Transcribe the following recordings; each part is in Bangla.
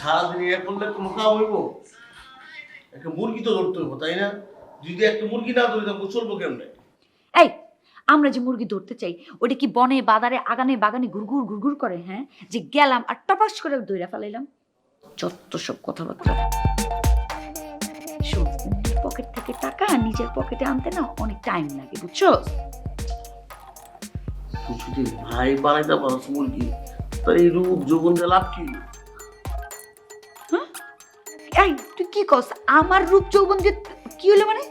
সারাদিন ইয়ে করলে কোনো কাম হইব? একটা মুরগি তো ধরতে হইব তাই না? যদি একটা মুরগি না ধরি তাহলে চলবো কেমনে? এই আমরা যে মুরগি ধরতে চাই ওটা কি বনে বাদারে আগানে বাগানে ঘুরঘুর ঘুরঘুর করে হ্যাঁ? যে গেলাম আর টপাস করে দইরা ফেলাইলাম। যত সব কথাবার্তা। শোন, পকেট থেকে টাকা নিজের পকেটে আনতে না অনেক টাইম লাগে বুঝছ? তুই যদি ভাই বানাইতে পারস মুরগি তার এই রূপ যৌবন দিয়ে লাভ কি? এই তুই কি কস আমার রূপ যৌবন যে কি হলো মানে?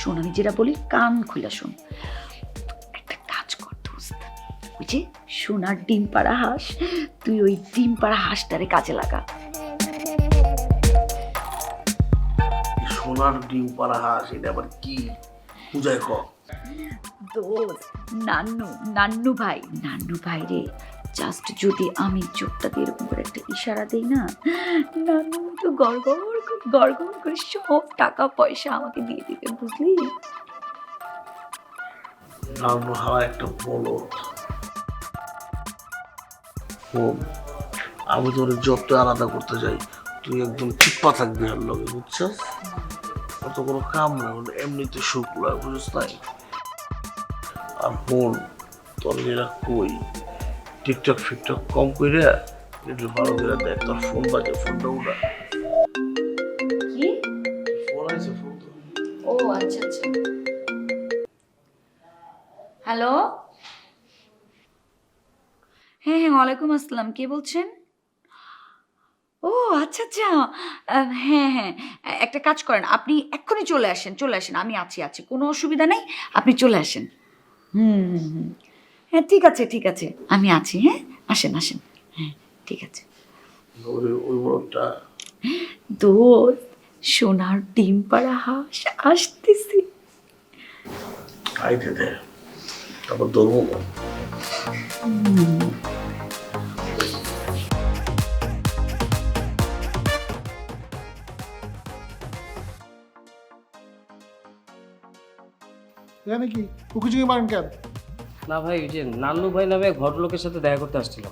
শোন আমি যেটা বলি কান খুলে শোন। একটা কাজ কর দোস্ত। ওই যে সোনার ডিম পাড়া হাঁস তুই ওই ডিম পাড়া হাঁসটারে কাজে লাগা। সোনার ডিম পাড়া হাঁস এটা আবার কি? পূজায় ক। দোস্ত নান্নু নান্নু ভাই নান্নু ভাই রে জাস্ট যদি আমি চোখটা দিয়ে এরকম করে একটা ইশারা দিই না নান্নু তো গড় গড় করে সব টাকা পয়সা আমাকে দিয়ে দিবে, বুঝলি? রান্না হাওয়া একটা বলো আমি তোর যত আলাদা করতে যাই তুই একদম চিপ্পা থাকবি আর লগে, বুঝছস? অত কোনো কাম না এমনিতে সুখ লাগে বুঝছ তাই আর বোন, তোর যেটা কই? টিকটক ফিকটক কম কইরা একটু ভালো করে দেখ তোর ফোন বাজে ফোনটা উঠা। কি? ফোন আছে ফোন ও আচ্ছা আচ্ছা। হ্যালো হ্যাঁ হ্যাঁ ওয়ালাইকুম আসসালাম কে বলছেন? ও আচ্ছা আচ্ছা। হ্যাঁ হ্যাঁ। একটা কাজ করেন আপনি এক্ষুনি চলে আসেন চলে আসেন। আমি আছি আছি। কোনো অসুবিধা নেই আপনি চলে আসেন। হুম হুম হুম। হ্যাঁ ঠিক আছে ঠিক আছে। আমি আছি হ্যাঁ? আসেন আসেন। হ্যাঁ ঠিক আছে। ওই ওই বড়টা দোস্ত সোনার ডিম পাড়া হাঁস আসতেছি। আইতে দে তারপর ধরবো। এখানে কি উকুচুকি মারেন কেন? না ভাই ওই যে নান্নু ভাই নামে এক ভদ্রলোকের সাথে দেখা করতে আসছিল।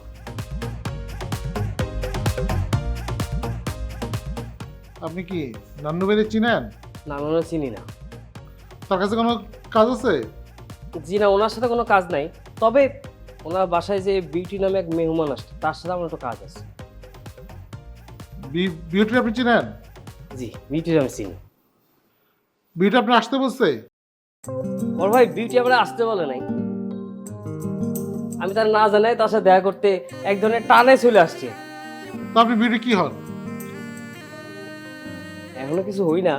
আপনি কি নান্নু বেদের চিনেন? নান্নুরা চিনি না। তার কাছে কোনো কাজ আছে? জি না ওনার সাথে কোনো কাজ নাই। তবে ওনার বাসায় যে বিউটি নামে এক মেহমান আসছে তার সাথে আমার একটা কাজ আছে। বি- বিউটি আপনি চিনেন? জি বিউটির আমি চিনি। বিউটি আপনি আসতে বলছে? ওর ভাই বিউটি আমরা আসতে বলে নাই। আমি তার না জানাই তার সাথে দেখা করতে এক ধরনের টানে চলে আসছে। তো আপনি বিউটি কি হন? এখনও কিছু হই না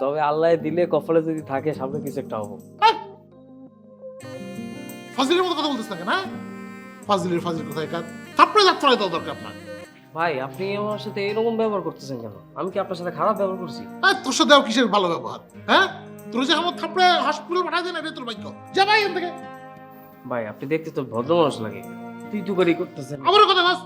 তবে আল্লাহ দিলে কপালে যদি থাকে সামনে কিছু একটা হব। ফাজিলের মতো কথা বলতেছ না হ্যাঁ? ফাজিলের ফাজিল কোথায় কাজ থাপড়ে যাত্রা দেওয়া দরকার আপনার। ভাই আপনি আমার সাথে এরকম ব্যবহার করতেছেন কেন? আমি কি আপনার সাথে খারাপ ব্যবহার করছি? এই তোর সাথে কিসের ভালো ব্যবহার হ্যাঁ? তোর যে আমার থাপড়ে হসপিটাল পাঠাই দেন এটা তোর বাক্য যা ভাই এখান থেকে। ভাই আপনি দেখতে তো ভদ্র মানুষ লাগে। তুই তুকারি করে করতেছেন। আমার কথা বাস।